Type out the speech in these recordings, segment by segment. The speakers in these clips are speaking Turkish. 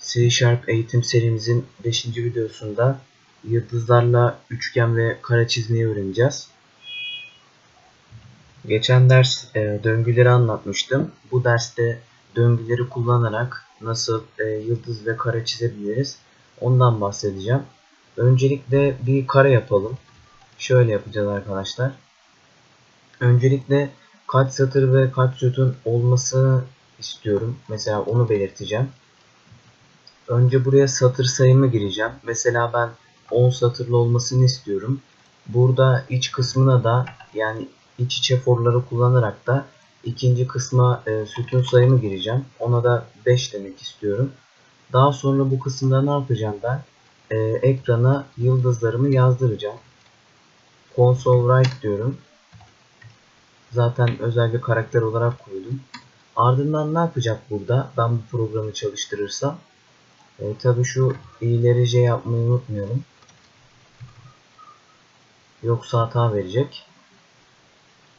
C Sharp eğitim serimizin 5. videosunda yıldızlarla üçgen ve kare çizmeyi öğreneceğiz. Geçen ders e, döngüleri anlatmıştım. Bu derste döngüleri kullanarak nasıl e, yıldız ve kare çizebiliriz ondan bahsedeceğim. Öncelikle bir kare yapalım. Şöyle yapacağız arkadaşlar. Öncelikle kaç satır ve kaç sütun olmasını istiyorum. Mesela onu belirteceğim. Önce buraya satır sayımı gireceğim. Mesela ben 10 satırlı olmasını istiyorum. Burada iç kısmına da yani iç içe forları kullanarak da ikinci kısma e, sütun sayımı gireceğim. Ona da 5 demek istiyorum. Daha sonra bu kısımda ne yapacağım ben? E, ekrana yıldızlarımı yazdıracağım. Console write diyorum. Zaten özel bir karakter olarak koydum. Ardından ne yapacak burada? Ben bu programı çalıştırırsam. E, Tabi şu ileri J yapmayı unutmayalım. Yoksa hata verecek.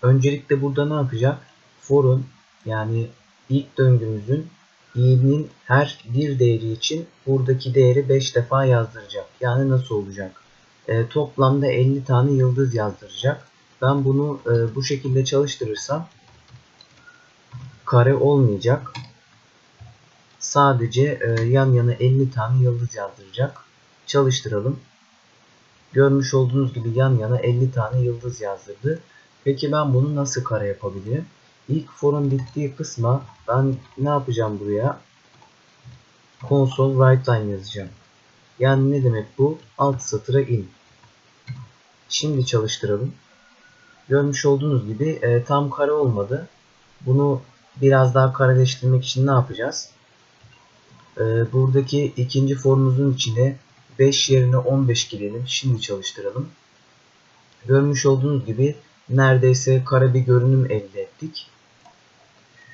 Öncelikle burada ne yapacak? For'un yani ilk döngümüzün i'nin her bir değeri için buradaki değeri 5 defa yazdıracak. Yani nasıl olacak? E, toplamda 50 tane yıldız yazdıracak. Ben bunu e, bu şekilde çalıştırırsam kare olmayacak. Sadece e, yan yana 50 tane yıldız yazdıracak. Çalıştıralım. Görmüş olduğunuz gibi yan yana 50 tane yıldız yazdırdı. Peki ben bunu nasıl kare yapabilirim? İlk forun bittiği kısma ben ne yapacağım buraya? Console write line yazacağım. Yani ne demek bu? Alt satıra in. Şimdi çalıştıralım. Görmüş olduğunuz gibi e, tam kare olmadı. Bunu biraz daha kareleştirmek için ne yapacağız? E, buradaki ikinci formumuzun içine 5 yerine 15 girelim. Şimdi çalıştıralım. Görmüş olduğunuz gibi neredeyse kare bir görünüm elde ettik.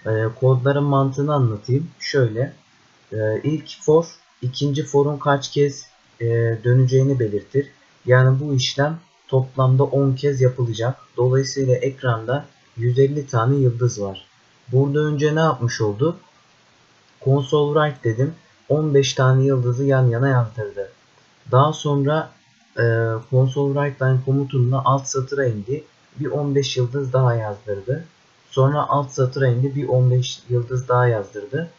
E, kodların mantığını anlatayım. Şöyle. E, ilk for ikinci forun kaç kez e, döneceğini belirtir. Yani bu işlem toplamda 10 kez yapılacak. Dolayısıyla ekranda 150 tane yıldız var. Burada önce ne yapmış oldu? Console write dedim. 15 tane yıldızı yan yana yazdırdı. Daha sonra e, console write line komutunla alt satıra indi. Bir 15 yıldız daha yazdırdı. Sonra alt satıra indi. Bir 15 yıldız daha yazdırdı.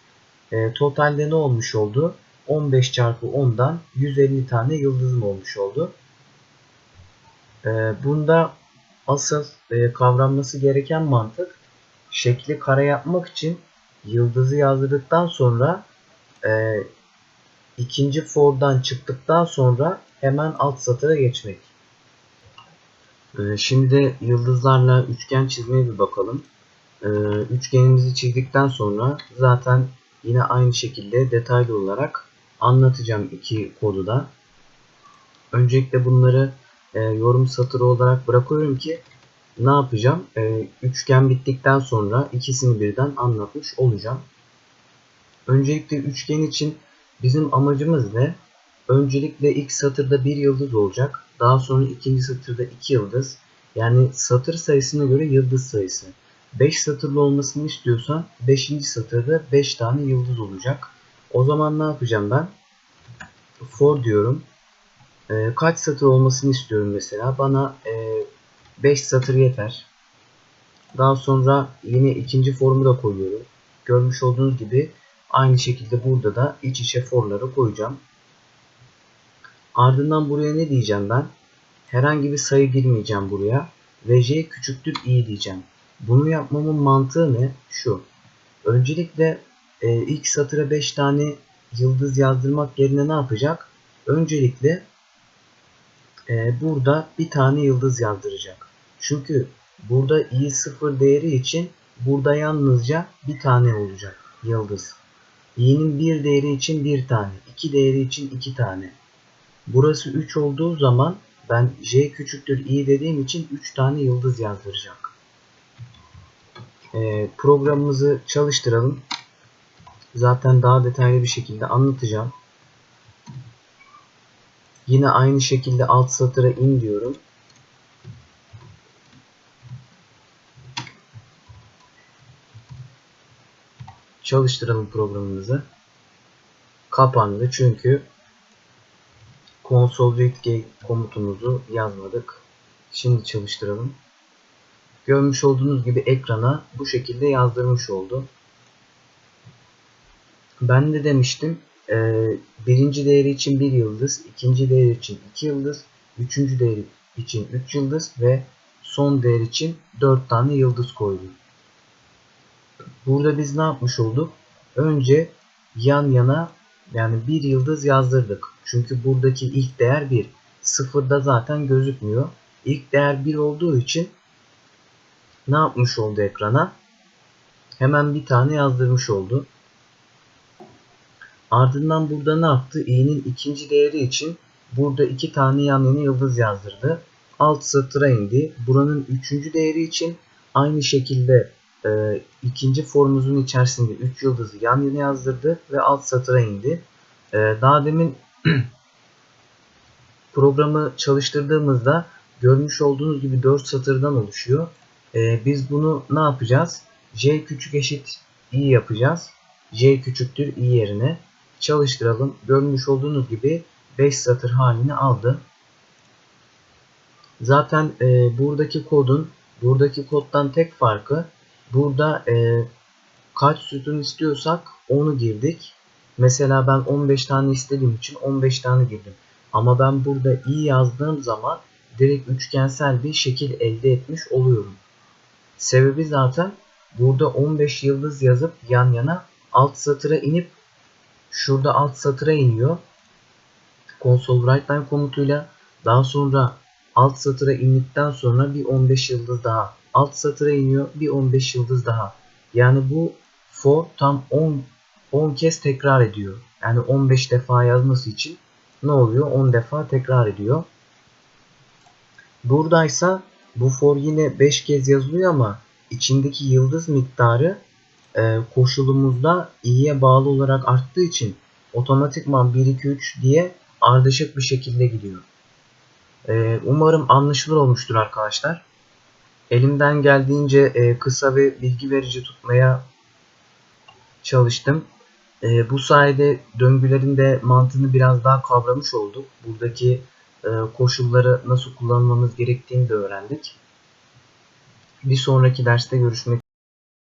E, totalde ne olmuş oldu? 15 çarpı 10'dan 150 tane yıldızım olmuş oldu. E, bunda asıl e, kavranması gereken mantık şekli kare yapmak için yıldızı yazdırdıktan sonra e, ikinci for'dan çıktıktan sonra hemen alt satıra geçmek. E, şimdi yıldızlarla üçgen çizmeye bir bakalım. E, üçgenimizi çizdikten sonra zaten yine aynı şekilde detaylı olarak anlatacağım iki kodu da. Öncelikle bunları e, yorum satırı olarak bırakıyorum ki ne yapacağım? E, üçgen bittikten sonra ikisini birden anlatmış olacağım. Öncelikle üçgen için bizim amacımız ne? Öncelikle ilk satırda bir yıldız olacak. Daha sonra ikinci satırda iki yıldız. Yani satır sayısına göre yıldız sayısı. 5 satırlı olmasını istiyorsan 5. satırda 5 tane yıldız olacak. O zaman ne yapacağım ben? For diyorum. E, kaç satır olmasını istiyorum mesela. Bana 5 e, satır yeter. Daha sonra yine ikinci formu da koyuyorum. Görmüş olduğunuz gibi aynı şekilde burada da iç içe forları koyacağım. Ardından buraya ne diyeceğim ben? Herhangi bir sayı girmeyeceğim buraya. Ve j küçüktür i diyeceğim. Bunu yapmamın mantığı ne? Şu. Öncelikle e, ilk satıra 5 tane yıldız yazdırmak yerine ne yapacak? Öncelikle e, burada bir tane yıldız yazdıracak. Çünkü burada i sıfır değeri için burada yalnızca bir tane olacak yıldız. i'nin bir değeri için bir tane, iki değeri için iki tane. Burası 3 olduğu zaman ben j küçüktür i dediğim için 3 tane yıldız yazdıracak. E, programımızı çalıştıralım. Zaten daha detaylı bir şekilde anlatacağım. Yine aynı şekilde alt satıra in diyorum. Çalıştıralım programımızı. kapandı çünkü console read gate komutumuzu yazmadık. Şimdi çalıştıralım. Görmüş olduğunuz gibi ekrana bu şekilde yazdırmış oldu. Ben de demiştim e, birinci değeri için bir yıldız, ikinci değeri için iki yıldız, üçüncü değeri için üç yıldız ve son değer için dört tane yıldız koydum. Burada biz ne yapmış olduk? Önce yan yana yani bir yıldız yazdırdık. Çünkü buradaki ilk değer 1. Sıfırda zaten gözükmüyor. İlk değer 1 olduğu için ne yapmış oldu ekrana? Hemen bir tane yazdırmış oldu. Ardından burada ne yaptı? i'nin ikinci değeri için burada iki tane yan yana yıldız yazdırdı. Alt satıra indi. Buranın üçüncü değeri için aynı şekilde e, ikinci formumuzun içerisinde 3 yıldızı yan yana yazdırdı ve alt satıra indi. E, daha demin programı çalıştırdığımızda görmüş olduğunuz gibi 4 satırdan oluşuyor. E, biz bunu ne yapacağız? J küçük eşit i yapacağız. J küçüktür i yerine çalıştıralım. Görmüş olduğunuz gibi 5 satır halini aldı. Zaten e, buradaki kodun buradaki koddan tek farkı burada e, kaç sütun istiyorsak onu girdik. Mesela ben 15 tane istediğim için 15 tane girdim. Ama ben burada i yazdığım zaman direkt üçgensel bir şekil elde etmiş oluyorum. Sebebi zaten burada 15 yıldız yazıp yan yana alt satıra inip şurada alt satıra iniyor. Console write line komutuyla daha sonra alt satıra indikten sonra bir 15 yıldız daha alt satıra iniyor bir 15 yıldız daha. Yani bu for tam 10 10 kez tekrar ediyor. Yani 15 defa yazması için ne oluyor? 10 defa tekrar ediyor. Buradaysa bu for yine 5 kez yazılıyor ama içindeki yıldız miktarı e, koşulumuzda i'ye bağlı olarak arttığı için otomatikman 1 2 3 diye ardışık bir şekilde gidiyor. E, umarım anlaşılır olmuştur arkadaşlar. Elimden geldiğince e, kısa ve bilgi verici tutmaya çalıştım. E, bu sayede döngülerin de mantığını biraz daha kavramış olduk. Buradaki e, koşulları nasıl kullanmamız gerektiğini de öğrendik. Bir sonraki derste görüşmek